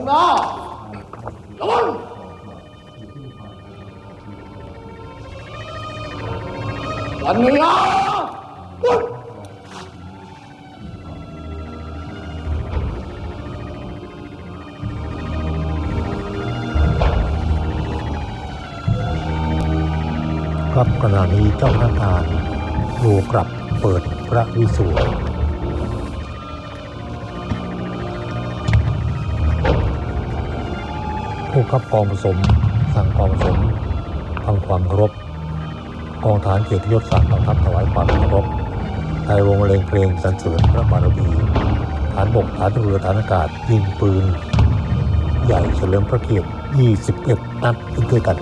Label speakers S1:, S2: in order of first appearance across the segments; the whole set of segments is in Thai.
S1: งหน้าระวังวันนี้นะอุ๊ย
S2: ครับขณะนี้เจ้าพนักงานดูกลับเปิดพระวิสูตร ผู้ขับกองผสม สั่งกองผสมทำความเคารพกองฐานเกียรติยศสั่งกองทัพถวายความเคารพไทยวงเลงเพลงสรรเสริญพระบารมีฐานบกฐานเรือฐานอากาศยิงปืน ใหญ่เฉลิมพระเกียรติ 21 นัดขึ้นด้วยกัน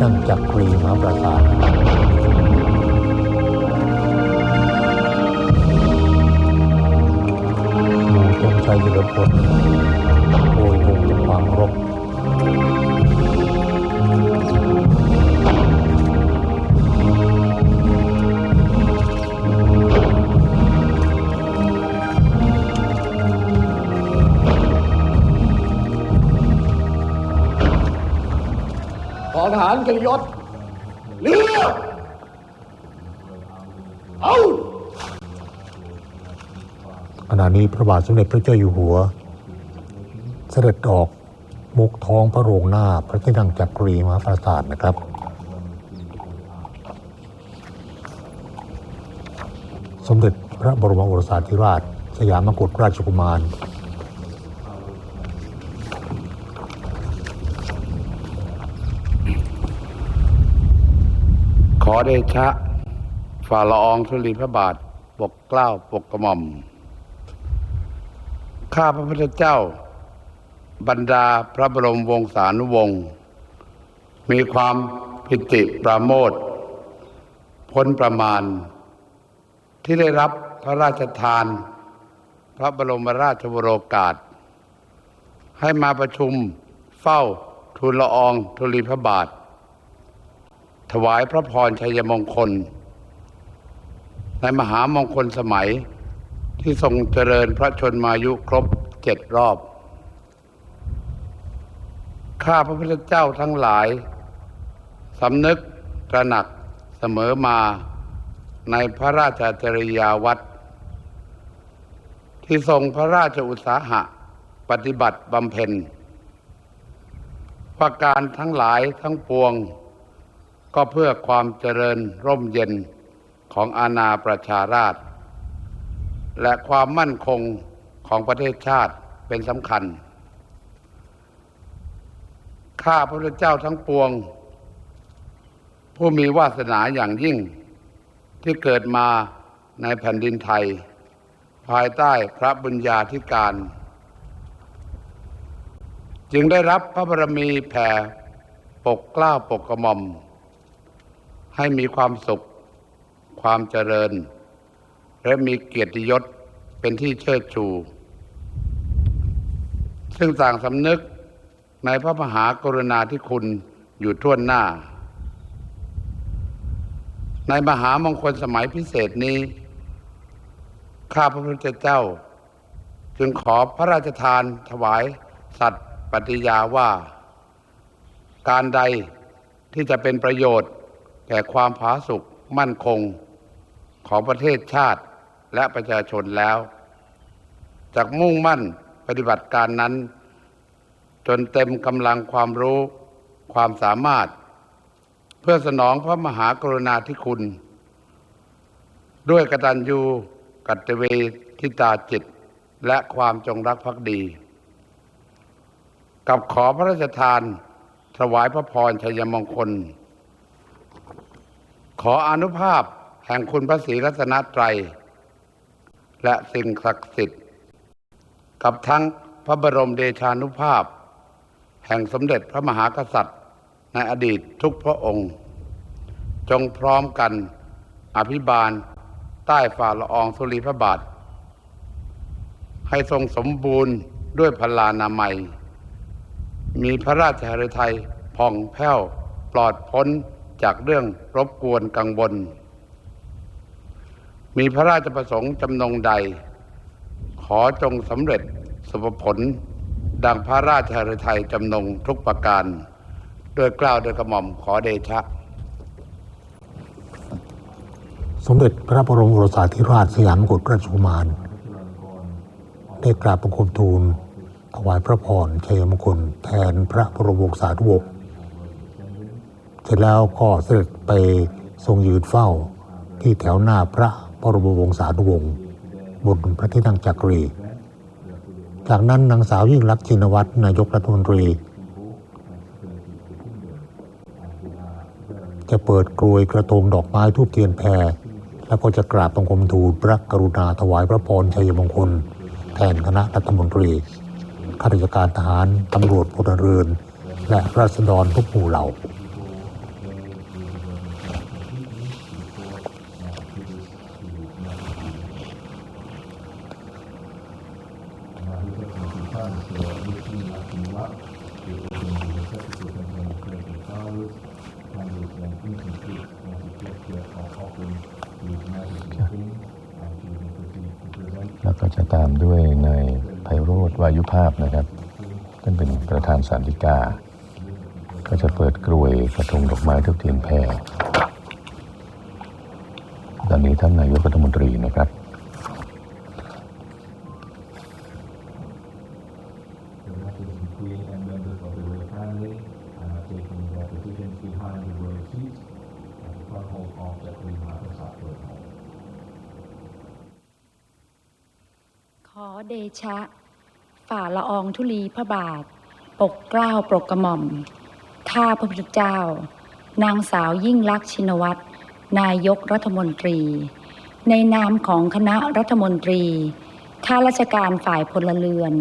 S2: นั่งจักรีมหาปราสาทาร
S1: เกยศเรือเอา
S2: ขณะนี้พระบาทสมเด็จพระเจ้าอยู่หัว เสด็จออกมุกท้องพระโรงหน้าพระที่นั่งจักรีมหาปราสาทนะครับสมเด็จพระบรมโอรสาธิราช สยามกุฎราชกุมาร
S3: อเดชะ ฝ่าละอองธุลีพระบาทปกเกล้าปกกระหม่อม ข้าพระพุทธเจ้า บรรดาพระบรมวงศานุวงศ์มีความพิติปราโมทพ้นประมาณ ที่ได้รับพระราชทาน พระบรมราชวโรกาส ให้มาประชุมเฝ้าทูลละอองธุลีพระบาท ถวายพระพรชัยมงคล ในมหามงคลสมัยที่ทรงเจริญพระชนมายุครบเจ็ดรอบ ข้าพระพุทธเจ้าทั้งหลายสำนึกตระหนักเสมอมาในพระราชจริยาวัดที่ทรงพระราชอุตสาหะปฏิบัติบำเพ็ญว่าการทั้งหลายทั้งปวง ก็เพื่อความเจริญร่มเย็นของอาณาประชาราช และความมั่นคงของประเทศชาติเป็นสำคัญ ข้าพระพุทธเจ้าทั้งปวง ผู้มีวาสนาอย่างยิ่ง ที่เกิดมาในแผ่นดินไทย ภายใต้พระบุญญาธิการ จึงได้รับพระบรมีแผ่ปกกล้าปกกระหม่อม ให้มีความสุข ความเจริญ และมีเกียรติยศเป็นที่เชิดชู ซึ่งต่างสำนึกในพระมหากรุณาธิคุณอยู่ท่วนหน้า ในมหามงคลสมัยพิเศษนี้ ข้าพระพุทธเจ้า จึงขอพระราชทานถวายสัตย์ปฏิญาว่า การใดที่จะเป็นประโยชน์ แก่ความผาสุกมั่นคงของประเทศชาติและประชาชนแล้วจากมุ่งมั่นปฏิบัติการนั้น จนเต็มกำลังความรู้ความสามารถ เพื่อสนองพระมหากรุณาธิคุณ ด้วยกตัญญูกัตเวทิตาจิต และความจงรักภักดี กับขอพระราชทาน ถวายพระพรชัยมงคล ขออนุภาพแห่งคุณพระศรีรัตนตรัย และสิ่งศักดิ์สิทธิ์ กับทั้งพระบรมเดชานุภาพ แห่งสมเด็จพระมหากษัตริย์ ในอดีตทุกพระองค์ จงพร้อมกันอภิบาลใต้ฝ่าละอองธุลีพระบาท ให้ทรงสมบูรณ์ด้วยพลานามัย มีพระราชหฤทัยผ่องแผ้วปลอดพ้น จากเรื่องรบกวนกังวล มีพระราชประสงค์จำนงใด ขอจงสำเร็จสุภผล ดังพระราชหฤทัยจำนงทุกประการ โดยกล้าวโดยกระหม่อมขอเดชะ
S2: สมเด็จพระบรมโอรสาธิราชสยามกุฎราชกุมารได้กราบบังคมทูลถวายพระพรชัยมงคลแทนพระบรมวงศานุวงศ์ สร็จแล้วก็เสด็จไปทรงยืนเฝ้า ที่แถวหน้าพระบรมวงศานุวงศ์บนพระที่นั่งจักรี จากนั้นนางสาวยิ่งลักชินวัตรนายกรัฐมนตรี จะเปิดกรวยกระทงดอกไม้ทูบเทียนแพรแล้วก็จะกราบบังคมทูลพระกรุณาถวายพระพรชัยมงคล แทนคณะรัฐมนตรีข้าราชการทหารตำรวจพลเรือนและราษฎรทุกหมู่เหล่า
S4: แล้วก็จะตามด้วยในายไพโรธวายุภาพนะครับท่านเป็นประธานสารดิกา ก็จะเปิดกลวยกระทงดอกไม้ทุกเทียนแพรตอนนี้ท่านนายกรัฐมนตรีนะครับ
S5: Masters and Queen and members of the royal family are now taking their positions behind the royal seats at the front hall of the Queen Mahaprasad Royal Hall.
S6: ขอเดชะ ฝ่าละอองธุลีพระบาท ปกเกล้าปกกระหม่อม ข้าพระพุทธเจ้า นางสาวยิ่งลักษณ์ชินวัตร นายกรัฐมนตรี ในนามของคณะรัฐมนตรี ข้าราชการฝ่ายพลเรือน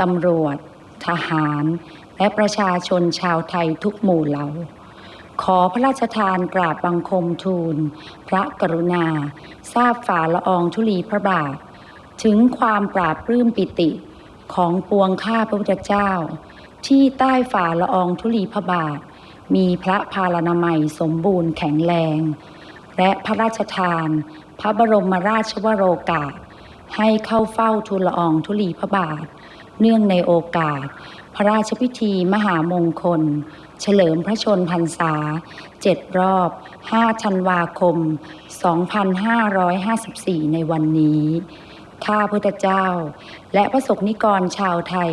S6: ตำรวจ ทหาร และประชาชนชาวไทยทุกหมู่เหล่า ขอพระราชทานกราบบังคมทูล พระกรุณา ทราบฝ่าละอองธุลีพระบาท ถึงความปราบปลื้มปิติของปวงข้าพระพุทธเจ้า ที่ใต้ฝ่าละอองธุลีพระบาท มีพระพาลนามัยสมบูรณ์แข็งแรง และพระราชทาน พระบรมราชวโรกาสให้เข้าเฝ้าทูลละอองธุลีพระบาท เนื่องในโอกาส พระราชพิธีมหามงคล เฉลิมพระชนพรรษาเจ็ดรอบ 5 ธันวาคม 2554 ในวันนี้ ข้าพุทธเจ้า และพระสงฆ์นิกรชาวไทย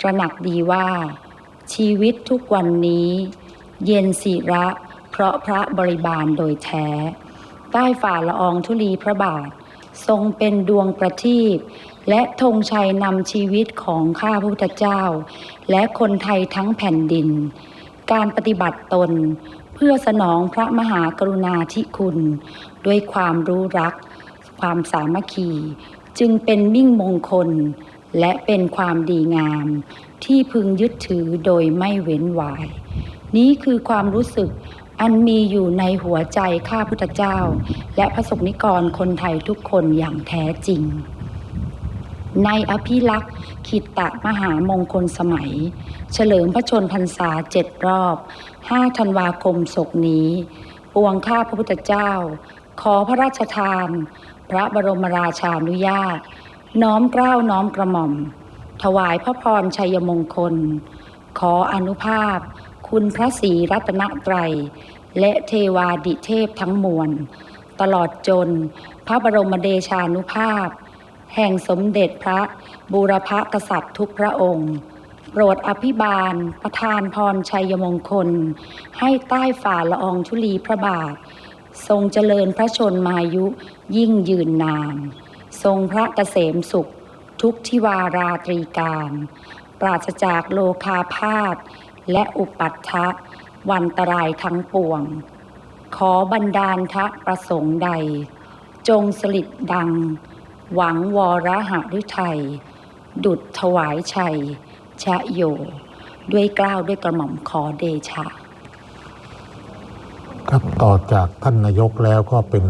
S6: ตระหนักดีว่า ชีวิตทุกวันนี้ เย็นศิระเพราะพระบริบาลโดยแท้ ใต้ฝ่าละอองธุลีพระบาท ทรงเป็นดวงประทีป และธงชัยนำชีวิตของข้าพระพุทธเจ้า และคนไทยทั้งแผ่นดิน การปฏิบัติตน เพื่อสนองพระมหากรุณาธิคุณ ด้วยความรู้รัก ความสามัคคี จึงเป็นมิ่งมงคล และเป็นความดีงาม ที่พึงยึดถือโดยไม่เว้นวาย นี้คือความรู้สึกอันมีอยู่ในหัวใจข้าพุทธเจ้า และพระสงฆ์นิกรคนไทยทุกคนอย่างแท้จริง ในอภิลักษ์ขิตตะมหามงคลสมัย เฉลิมพระชนพรรษาเจ็ดรอบ5ธันวาคมศกนี้ ปวงข้าพระพุทธเจ้า ขอพระราชทาน พระบรมราชานุญาต น้อมเกล้าน้อมกระหม่อม ถวายพระพรชัยมงคล ขออนุภาพ คุณพระศรีรัตนตรัย และเทวาดิเทพทั้งมวล ตลอดจน พระบรมเดชานุภาพ แห่งสมเด็จพระบูรพกษัตริย์ทุกพระองค์ โปรดอภิบาล ประทานพรชัยมงคล ให้ใต้ฝ่าละอองธุลีพระบาท ทรงเจริญพระชนมายุยิ่งยืนนาน ทรงพระเกษมสุข ทุกทิวาราตรีการ ปราศจากโลคาพาธและอุปัฏฐะวันตรายทั้งปวง ขอบันดาลทะประสงค์ใด จงสลิดดัง หวังวรหะฤทัย ดุดถวายชัย ชะโย ด้วยกล้าวด้วยกระหม่อมขอเดชะ
S2: ครับต่อจากท่านนายกแล้วก็เป็น